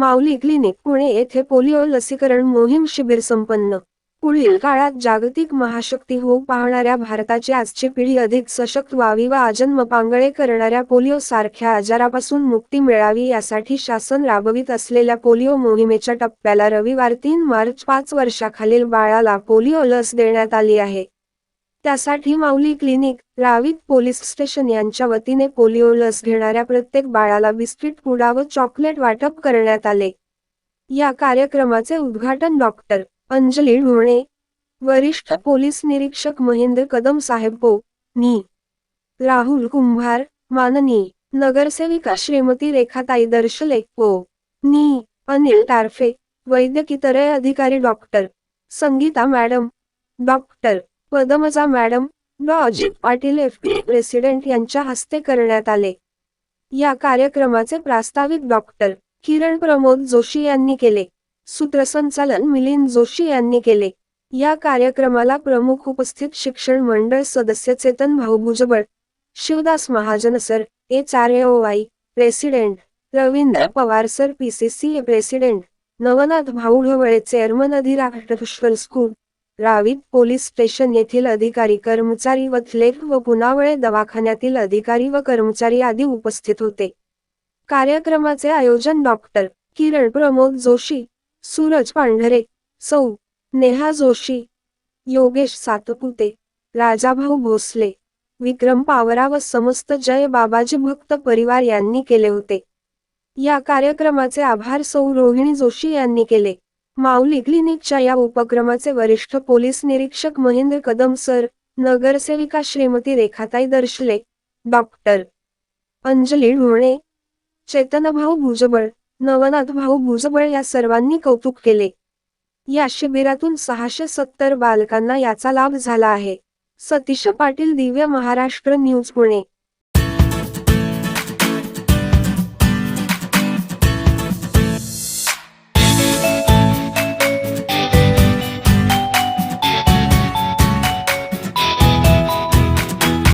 माऊली clinic Pune येथे polio लसीकरण मोहीम शिबिर संपन्न. पुढील काळात जागतिक महाशक्ती होऊ पाहणाऱ्या भारताची आजची पिढी अधिक सशक्त व्हावी व आजन्म पांगळे करणाऱ्या पोलिओ सारख्या आजारापासून मुक्ती मिळावी यासाठी शासन राबवित असलेल्या पोलिओ मोहिमेच्या टप्प्याला रविवार तीन मार्च पाच वर्षाखालील बाळाला पोलिओ लस देण्यात आली आहे. त्यासाठी Mauli clinic Ravit police station यांच्या वतीने पोलिओ लस घेणाऱ्या प्रत्येक बाळाला बिस्किट पुडा व चॉकलेट वाटप करण्यात आले. या कार्यक्रमाचे उद्घाटन डॉक्टर अंजली ढोणे वरिष्ठ पोलीस निरीक्षक महेंद्र कदम साहेब पो. नी. राहुल कुंभार माननी नगरसेविका श्रीमती रेखाताई दर्शले पो. नी. अनिल टारफे वैद्यकीतरय अधिकारी doctor Sangeeta madam doctor Padmaja madam डॉ. Ajit Patil F. P. President यांच्या हस्ते करण्यात आले. या कार्यक्रमाचे प्रास्ताविक डॉक्टर किरण प्रमोद जोशी यांनी केले. सूत्रसंचालन मिलिंद जोशी यांनी केले. या कार्यक्रमाला प्रमुख उपस्थित शिक्षण मंडळ सदस्य Chetan Bhau Bhujbal Shivdas Mahajan sir H R O Y president Ravindra Pawar sir P C C president Navnath Bhau Dhavale chairman Adhirashtra school Ravit police station येथील अधिकारी कर्मचारी व थलेट व पुनावळे दवाखान्यातील अधिकारी व कर्मचारी आदी उपस्थित होते. कार्यक्रमाचे आयोजन डॉक्टर किरण प्रमोद जोशी सूरज पांढरे सौ नेहा जोशी योगेश सातपुते राजाभाऊ भोसले विक्रम पावरा व समस्त जय बाबाजी भक्त परिवार यांनी केले होते. या कार्यक्रमाचे आभार सौ रोहिणी जोशी यांनी केले. माऊली क्लिनिकच्या या उपक्रमाचे वरिष्ठ पोलीस निरीक्षक महेंद्र कदम सर नगरसेविका श्रीमती रेखाताई दर्शले डॉक्टर अंजली ढोणे चेतनभाऊ भुजबळ नवनाथ भाऊ भुजबळ या सर्वांनी कौतुक केले. या शिबिरातून सहाशे सत्तर बालकांना याचा लाभ झाला आहे. सतीश पाटील दिव्य महाराष्ट्र न्यूज पुणे.